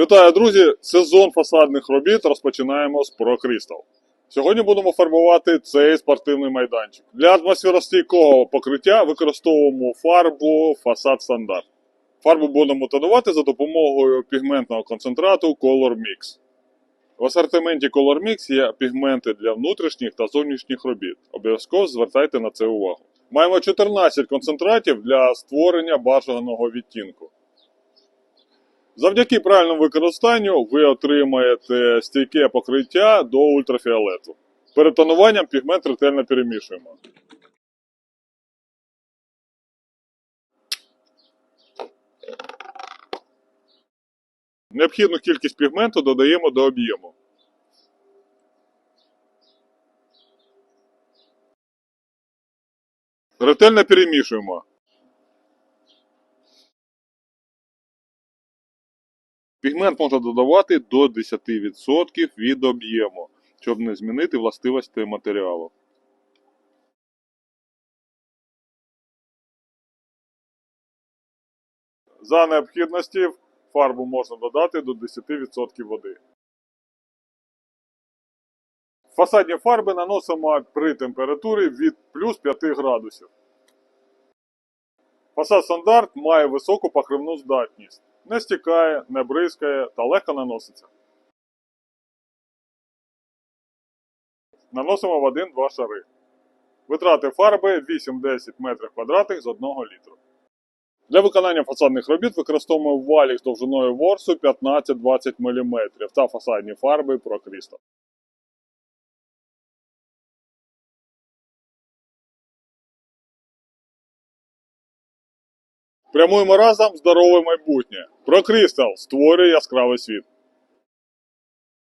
Вітаю, друзі! Сезон фасадних робіт розпочинаємо з Pro Crystal. Сьогодні будемо фарбувати цей спортивний майданчик. Для атмосферостійкого покриття використовуємо фарбу фасад стандарт. Фарбу будемо тонувати за допомогою пігментного концентрату Color Mix. В асортименті Color Mix є пігменти для внутрішніх та зовнішніх робіт. Обов'язково звертайте на це увагу. Маємо 14 концентратів для створення бажаного відтінку. Завдяки правильному використанню ви отримаєте стійке покриття до ультрафіолету. Перед тонуванням пігмент ретельно перемішуємо. Необхідну кількість пігменту додаємо до об'єму. Ретельно перемішуємо. Пігмент можна додавати до 10% від об'єму, щоб не змінити властивості матеріалу. За необхідності фарбу можна додати до 10% води. Фасадні фарби наносимо при температурі від плюс 5 градусів. Фасад стандарт має високу покривну здатність. Не стікає, не бризкає та легко наноситься. Наносимо в 1-2 шари. Витрати фарби 8-10 м2 з 1 літру. Для виконання фасадних робіт використовуємо валік з довжиною ворсу 15-20 мм та фасадні фарби Pro Прямуємо разом здорове майбутнє. Про Crystal створює яскравий світ.